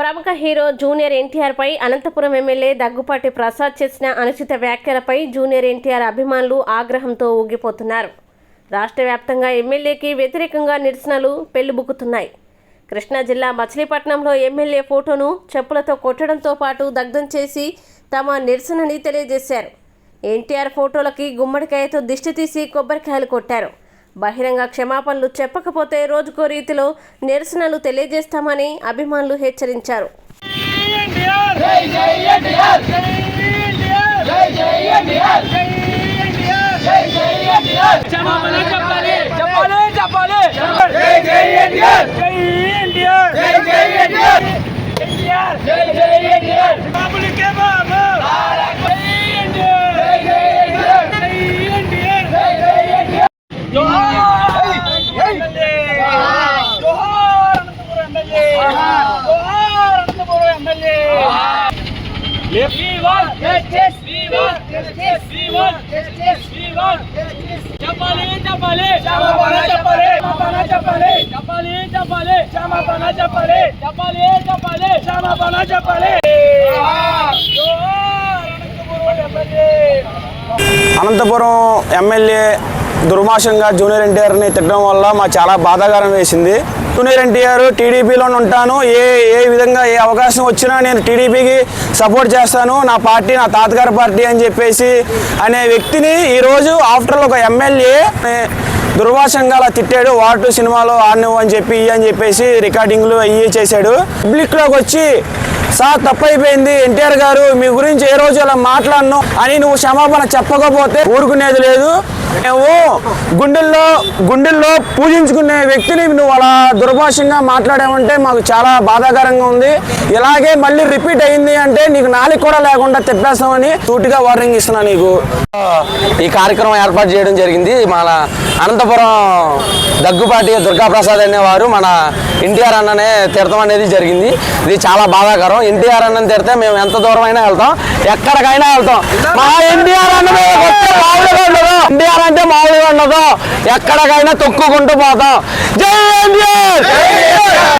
ప్రముఖ hero junior NTR పై Anantapuram MLA Daggupati Prasad చేసిన అనుచిత వ్యాఖ్యలపై జూనియర్ ఎన్టీఆర్ అభిమానులు ఆగ్రహంతో ఊగిపోతున్నారు. రాష్ట్ర వ్యాప్తంగా ఎమ్మెల్యేకి వ్యతిరేకంగా నిరసనలు పెళ్ళిబుక్కుతున్నాయి. కృష్ణా జిల్లా మచిలీపట్నంలో ఎమ్మెల్యే ఫోటోను చెప్పులతో కొట్టడంతో పాటు దగ్ధం చేసి తమ నిరసనని తెలియజేశారు. ఎన్టీఆర్ ఫోటోలకి గుమ్మడికాయతో దిష్టి తీసి కొబ్బరికాయలు కొట్టారు. బహిరంగ క్షమాపణలు చెప్పకపోతే రోజుకో రీతిలో నిరసనలు తెలియజేస్తామని అభిమానులు హెచ్చరించారు ఎన్టీఆర్ జై జై ఎన్టీఆర్ జై ఎన్టీఆర్ జై జై ఎన్టీఆర్ జై ఎన్టీఆర్ జై జై ఎన్టీఆర్ క్షమాపణ చెప్పాలి చెప్పాలి చెప్పాలి జై జై ఎన్టీఆర్ జై ఎన్టీఆర్ జై జై ఎన్టీఆర్ ఎన్టీఆర్ జై జై ఎన్టీఆర్ బాబులకే బాబు జై ఎన్టీఆర్ జై జై ఎన్టీఆర్ జై ఎన్టీఆర్ జై జై ఎన్టీఆర్ జోహార్ ఎమ్మెల్యే జోహార్ Anantapuram MLA Johar Anantapuram MLA We want justice. We want justice. We want justice. We want justice. చెప్పాలి చెప్పాలి క్షమాపణ చెప్పాలి క్షమాపణ చెప్పాలి చెప్పాలి చెప్పాలి క్షమాపణ చెప్పాలి చెప్పాలి చెప్పాలి క్షమాపణ చెప్పాలి జోహార్ అనంతపురం ఎమ్మెల్యే అనంతపురం ఎమ్మెల్యే దుర్మాషంగా జూనియర్ ఎన్టీఆర్ని తిట్టడం వల్ల మాకు చాలా బాధాకరం వేసింది. సునీల్ ఎన్టీఆర్ టీడీపీలో ఉంటాను. ఏ ఏ విధంగా ఏ అవకాశం వచ్చినా నేను టీడీపీకి సపోర్ట్ చేస్తాను. నా పార్టీ నా తాతగారి పార్టీ అని చెప్పేసి అనే వ్యక్తిని ఈరోజు ఆఫ్టర్ ఒక ఎమ్మెల్యే దుర్వాసంగా అలా తిట్టాడు. వాటు సినిమాలో ఆడినవు అని చెప్పి ఇయ్యి అని చెప్పేసి రికార్డింగ్లు అయ్యి చేశాడు. పబ్లిక్లోకి వచ్చి సార్ తప్పైపోయింది. ఎన్టీఆర్ గారు మీ గురించి ఏ రోజు అలా మాట్లాడను? అని నువ్వు క్షమాపణ చెప్పకపోతే ఊరుకునేది లేదు. మేము గుండెల్లో గుండెల్లో పూజించుకునే వ్యక్తిని నువ్వు అలా దుర్భాషంగా మాట్లాడావంటే మాకు చాలా బాధాకరంగా ఉంది. ఇలాగే మళ్ళీ రిపీట్ అయింది అంటే నీకు నాలుగు కూడా లేకుండా తిప్పేస్తామని తూటిగా వార్నింగ్ ఇస్తున్నా నీకు. ఈ కార్యక్రమం ఏర్పాటు చేయడం జరిగింది. మన అనంతపురం దగ్గుపాటి దుర్గాప్రసాద్ అనేవారు మన ఎన్టీఆర్ అన్ననే తిడతాం అనేది జరిగింది. ఇది చాలా బాధాకరం. ఎన్టీఆర్ అన్నని తిడితే మేము ఎంత దూరం అయినా వెళ్తాం. ఎక్కడికైనా వెళ్తాం. మా ఎన్టీఆర్ అన్న మామూలుగా ఉండదు. ఎన్టీఆర్ అంటే మామూలుగా ఉండదు. ఎక్కడికైనా తొక్కుకుంటూ పోతాం. జై ఎన్టీఆర్!